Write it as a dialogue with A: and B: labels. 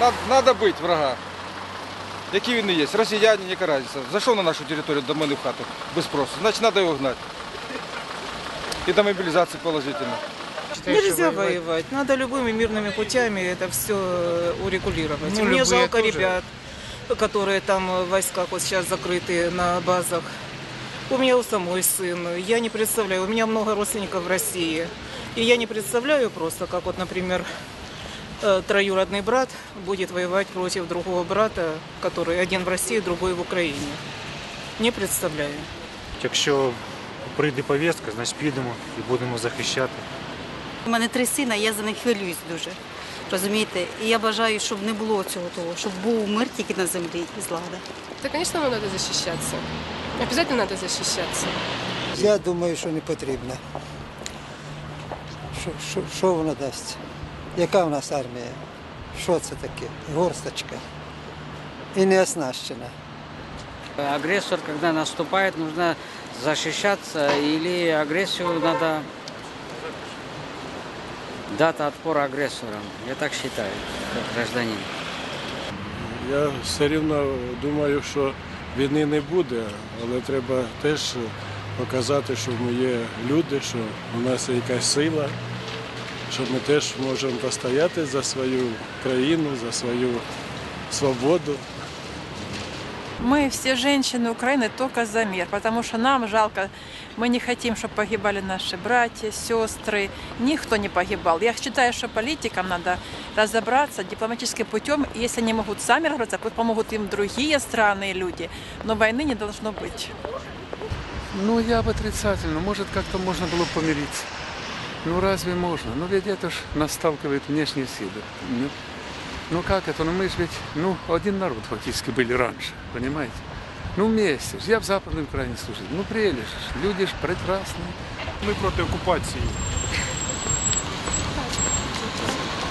A: Надо, надо бити врага. Які він не є, росіяни, яка разниця. Зайшов на нашу територію до мене в хату без спросу, значить треба його гнати. І до мобілізації положительно.
B: Нельзя воевать. Надо любыми мирными путями это все урегулировать.
C: Ну,
B: Мне
C: любые
B: жалко
C: тоже.
B: ребят, которые там в войсках вот сейчас закрыты на базах. У меня у самой сын. Я не представляю, у меня много родственников в России. И я не представляю просто, как вот, например, э, троюродный брат будет воевать против другого брата, который один в России, другой в Украине. Не представляю.
C: Якщо прийде повістка, значить підемо і будемо захищати.
D: У мене три сина, я за них хвилююсь дуже. Розумієте? І я бажаю, щоб не було цього того, щоб був мир тільки на землі і злада.
E: Да, конечно, нам надо защищаться. Обязательно надо защищаться.
F: Я думаю, що не потрібно. Що, що, що воно дасть? Яка в нас армія? Що це таке? Горсточка. І не оснащена.
G: Агрессор, когда наступает, нужно защищаться или агрессию надо дать отпор агрессорам. Я так считаю, как гражданин.
H: Я все рівно думаю, що війни не буде, але треба теж показати, що ми є люди, що у нас є якась сила, що ми теж можемо постояти за свою країну, за свою свободу.
I: Мы все женщины Украины только за мир, потому что нам жалко, мы не хотим, чтобы погибали наши братья, сестры, никто не погибал. Я считаю, что политикам надо разобраться дипломатическим путем, и если они могут сами разобраться, пусть помогут им другие страны и люди, но войны не должно быть.
J: Ну, я бы отрицательно. Может, как-то можно было помириться. Ну, разве можно? Ну, ведь это ж нас сталкивает внешние силы. Ну, ну как это? Ну, мы же ведь, ну, один народ фактически были раньше, понимаете? Ну, вместе. ж. Я в Западной Украине служил. Ну, прелесть. ж. Люди ж прекрасные.
K: Ми проти окупації